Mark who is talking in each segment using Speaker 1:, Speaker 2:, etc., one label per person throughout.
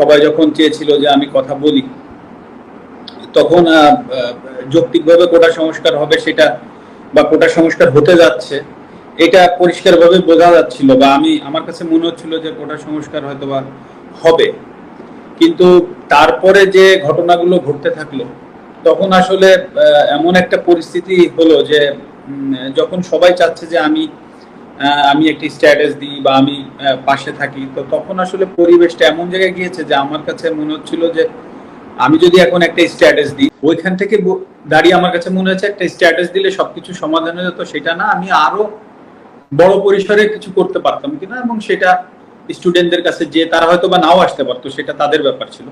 Speaker 1: সবাই যখন চেয়েছিল যে আমি কথা বলি, তখন যৌক্তিকভাবে কোটা সংস্কার হবে সেটা বা কোটা সংস্কার হতে যাচ্ছে, এটা পরিষ্কারভাবে বোঝা যাচ্ছিল বা আমি, আমার কাছে মনে হচ্ছিল যে কোটা সংস্কার হয়তো বা হবে। কিন্তু তারপরে যে ঘটনাগুলো ঘটতে থাকল, তখন আসলে এমন একটা পরিস্থিতি হলো যে যখন সবাই চাচ্ছে যে আমি আমি একটি স্ট্যাটাস দিই বা আমি পাশে থাকি। তো তখন আসলে পরিবেশটা এমন জায়গায় গিয়েছে যে আমার কাছে মনে হচ্ছিল যে আমি যদি এখন একটা স্ট্যাটাস দিই, ওইখান থেকে দাঁড়িয়ে আমার কাছে মনে হচ্ছে একটা স্ট্যাটাস দিলে সবকিছু সমাধান হয়ে যেত, সেটা না, আমি আরও বড় পরিসরে কিছু করতে পারতাম কিনা এবং সেটা স্টুডেন্টদের কাছে যে তারা হয়তো বা নাও আসতে পারতো, সেটা তাদের ব্যাপার ছিল।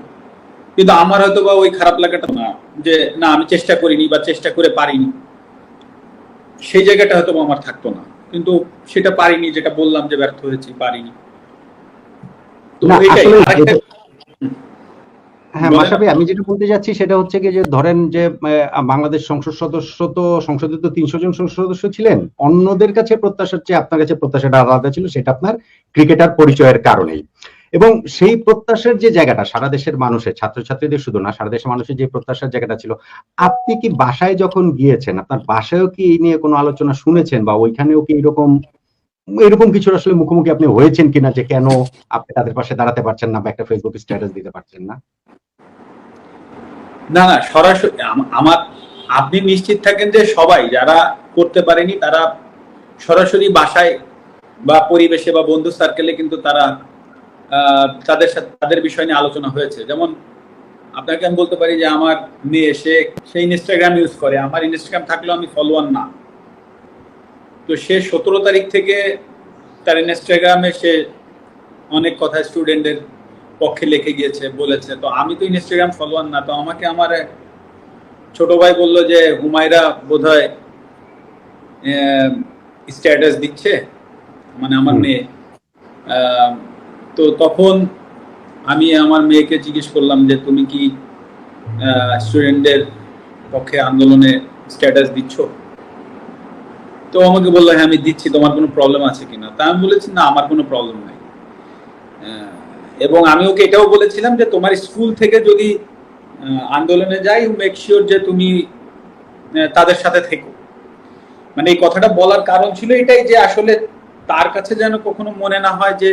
Speaker 1: কিন্তু আমার হয়তো বা ওই খারাপ লাগাটা না, যে না, আমি চেষ্টা করিনি বা চেষ্টা করে পারিনি। সেই জায়গাটা হয়তো আমার থাকতো না। কিন্তু সেটা পারিনি যেটা বললাম যে ব্যর্থ হয়েছি পারিনি তো এটাই আরেকটা
Speaker 2: হ্যাঁ। মাসাবি আমি যেটা বলতে যাচ্ছি সেটা হচ্ছে কি যে ধরেন যে বাংলাদেশ সংসদ সদস্য তো সংসদে তো তিনশো জন সংসদ সদস্য ছিলেন অন্যদের কাছে প্রত্যাশার চেয়ে আপনার কাছে প্রত্যাশাটা আলাদা ছিল সেটা আপনার ক্রিকেটার পরিচয়ের কারণেই এবং সেই প্রত্যাশার যে জায়গাটা সারা দেশের মানুষের, ছাত্রছাত্রীদের শুধু না, সারা দেশের মানুষের যে প্রত্যাশার জায়গাটা ছিল, আপনি কি বাসায় যখন গিয়েছেন, আপনার বাসায়ও কি এই নিয়ে কোনো আলোচনা শুনেছেন বা ওইখানেও কি এরকম এরকম কিছু আসলে মুখোমুখি আপনি হয়েছেন কিনা যে কেন আপনি তাদের পাশে দাঁড়াতে পারছেন না বা একটা ফেসবুক স্ট্যাটাস দিতে পারছেন না?
Speaker 1: না না, সরাসরি আম- আমার, আপনি নিশ্চিত থাকেন যে সবাই যারা করতে পারেনি তারা সরাসরি বাসায় বা পরিবেশে বা বন্ধু সার্কেলে কিন্তু তারা তাদের সাথে তাদের বিষয় নিয়ে আলোচনা হয়েছে। যেমন আপনাকে আমি বলতে পারি যে আমার মেয়ে সে সে ইনস্টাগ্রাম ইউজ করে। আমার ইনস্টাগ্রাম থাকলেও আমি ফলোয়ার না। তো সে সতেরো তারিখ থেকে তার ইনস্টাগ্রামে সে অনেক কথা স্টুডেন্টদের পক্ষে লিখে গিয়েছে বলেছে। তো আমি তো ইনস্টাগ্রাম ফলোয়ার না। তো আমাকে আমার ছোট ভাই বলল যে হুমায়রা বোধহয় স্ট্যাটাস দিচ্ছে মানে আমার মেয়ে। তো তখন আমি আমার মেয়েকে জিজ্ঞেস করলাম যে, তুমি কি স্টুডেন্টদের পক্ষে আন্দোলনে স্ট্যাটাস দিচ্ছ? তো আমাকে বলল হ্যাঁ আমি দিচ্ছি, তোমার কোনো প্রবলেম আছে কিনা? তা আমি বলেছি, না, আমার কোনো প্রবলেম নাই। এবং আমি ওকে এটাও বলেছিলাম যে, তোমার স্কুল থেকে যদি আন্দোলনে যাই মেক শিওর যে তুমি তাদের সাথে থেকো। মানে এই কথাটা বলার কারণ ছিল এটাই যে, আসলে তার কাছে যেন কখনো মনে না হয় যে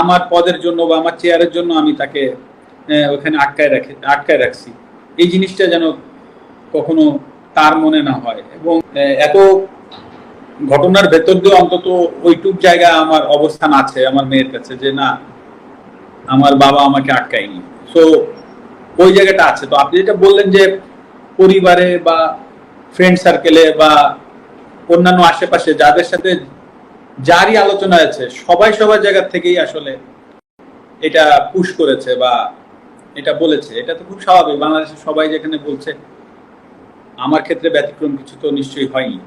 Speaker 1: আমার পদের জন্য বা আমার চেয়ারের জন্য আমি তাকে ওখানে আটকায় রাখি, আটকায় রাখছি। এই জিনিসটা যেন কখনো তার মনে না হয় এবং এত ঘটনার ভেতর দিয়ে অন্তত ওইটুক জায়গা আমার অবস্থান আছে, আমার মেয়ের কাছে যে না, আমার বাবা আমাকে আটকায়নি। সো ওই জায়গাটা আছে। তো আপনি যেটা বললেন যে পরিবারে বা ফ্রেন্ড সার্কেলে বা অন্যান্য আশেপাশে, যাদের সাথে যারই আলোচনা আছে, সবাই সবার জায়গা থেকেই আসলে এটা পুশ করেছে বা এটা বলেছে। এটা তো খুব স্বাভাবিক। বাংলাদেশের সবাই যেখানে বলছে, আমার ক্ষেত্রে ব্যতিক্রম কিছু তো নিশ্চয়ই হয়নি।